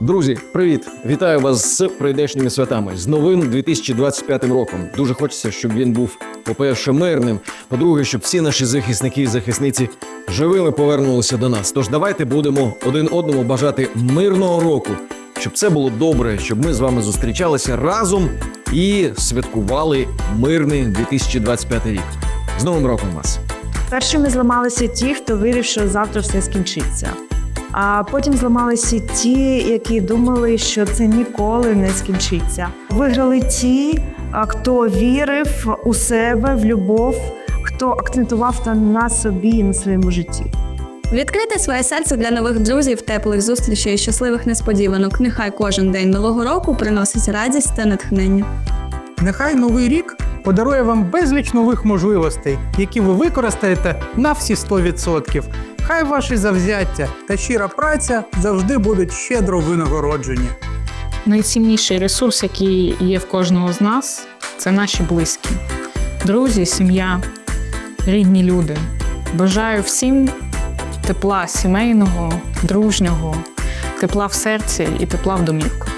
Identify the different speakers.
Speaker 1: Друзі, привіт! Вітаю вас з прийдешніми святами з новим 2025 роком. Дуже хочеться, щоб він був, по-перше, мирним. По-друге, щоб всі наші захисники і захисниці живими повернулися до нас. Тож давайте будемо один одному бажати мирного року, щоб це було добре, щоб ми з вами зустрічалися разом і святкували мирний 2025 рік. З Новим роком вас!
Speaker 2: Першими зламалися ті, хто вірив, що завтра все скінчиться. А потім зламалися ті, які думали, що це ніколи не скінчиться. Виграли ті, хто вірив у себе, в любов, хто акцентував та на собі і на своєму житті.
Speaker 3: Відкрити своє серце для нових друзів, теплих зустрічей і щасливих несподіванок. Нехай кожен день нового року приносить радість та натхнення.
Speaker 4: Нехай новий рік подарує вам безліч нових можливостей, які ви використаєте на всі 100%. Хай ваші завзяття та щира праця завжди будуть щедро винагороджені.
Speaker 5: найцінніший ресурс, який є в кожного з нас, це наші близькі, друзі, сім'я, рідні люди. Бажаю всім тепла сімейного, дружнього, тепла в серці і тепла в домівках.